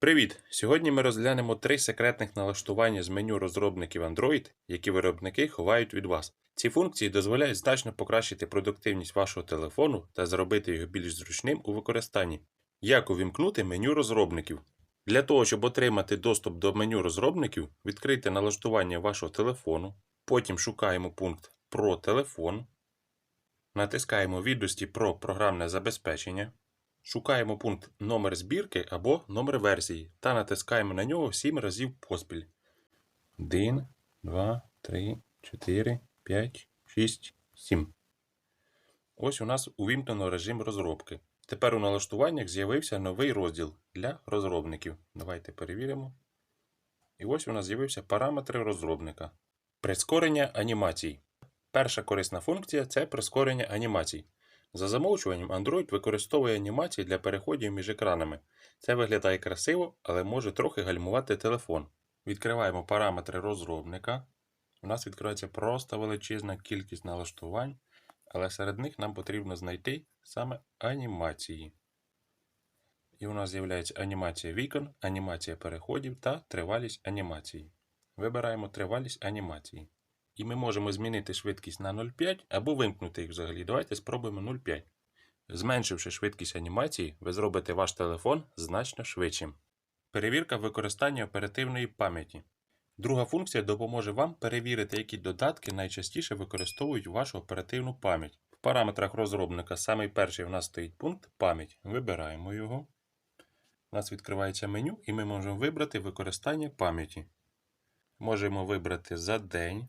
Привіт! Сьогодні ми розглянемо три секретних налаштування з меню розробників Android, які виробники ховають від вас. Ці функції дозволяють значно покращити продуктивність вашого телефону та зробити його більш зручним у використанні. Як увімкнути меню розробників? Для того, щоб отримати доступ до меню розробників, відкрийте налаштування вашого телефону, потім шукаємо пункт Про телефон, натискаємо відомості про програмне забезпечення. Шукаємо пункт номер збірки або номер версії та натискаємо на нього 7 разів поспіль. 1, 2, 3, 4, 5, 6, 7. Ось у нас увімкнено режим розробки. Тепер у налаштуваннях з'явився новий розділ для розробників. Давайте перевіримо. І ось у нас з'явився параметри розробника. Прискорення анімацій. Перша корисна функція це прискорення анімацій. За замовчуванням Android використовує анімації для переходів між екранами. Це виглядає красиво, але може трохи гальмувати телефон. Відкриваємо параметри розробника. У нас відкривається просто величезна кількість налаштувань, але серед них нам потрібно знайти саме анімації. І у нас з'являється анімація вікон, анімація переходів та тривалість анімації. Вибираємо тривалість анімації. І ми можемо змінити швидкість на 0,5 або вимкнути їх взагалі. Давайте спробуємо 0,5. Зменшивши швидкість анімації, ви зробите ваш телефон значно швидшим. Перевірка використання оперативної пам'яті. Друга функція допоможе вам перевірити, які додатки найчастіше використовують вашу оперативну пам'ять. В параметрах розробника самий перший в нас стоїть пункт пам'ять. Вибираємо його. У нас відкривається меню, і ми можемо вибрати використання пам'яті. Можемо вибрати за день.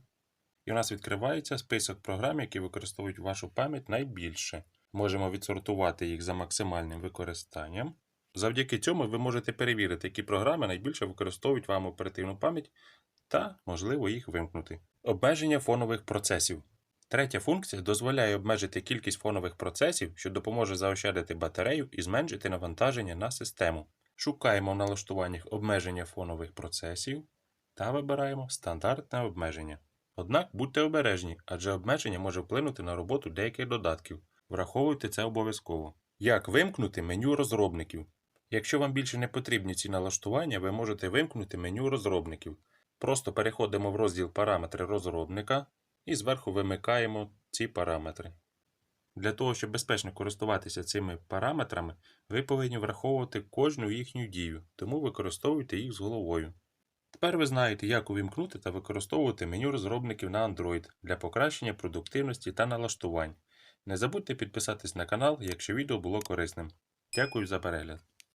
І у нас відкривається список програм, які використовують вашу пам'ять найбільше. Можемо відсортувати їх за максимальним використанням. Завдяки цьому ви можете перевірити, які програми найбільше використовують вам оперативну пам'ять та, можливо, їх вимкнути. Обмеження фонових процесів. Третя функція дозволяє обмежити кількість фонових процесів, що допоможе заощадити батарею і зменшити навантаження на систему. Шукаємо в налаштуваннях обмеження фонових процесів та вибираємо стандартне обмеження. Однак будьте обережні, адже обмеження може вплинути на роботу деяких додатків. Враховуйте це обов'язково. Як вимкнути меню розробників? Якщо вам більше не потрібні ці налаштування, ви можете вимкнути меню розробників. Просто переходимо в розділ Параметри розробника і зверху вимикаємо ці параметри. Для того, щоб безпечно користуватися цими параметрами, ви повинні враховувати кожну їхню дію, тому використовуйте їх з головою. Тепер ви знаєте, як увімкнути та використовувати меню розробників на Android для покращення продуктивності та налаштувань. Не забудьте підписатись на канал, якщо відео було корисним. Дякую за перегляд.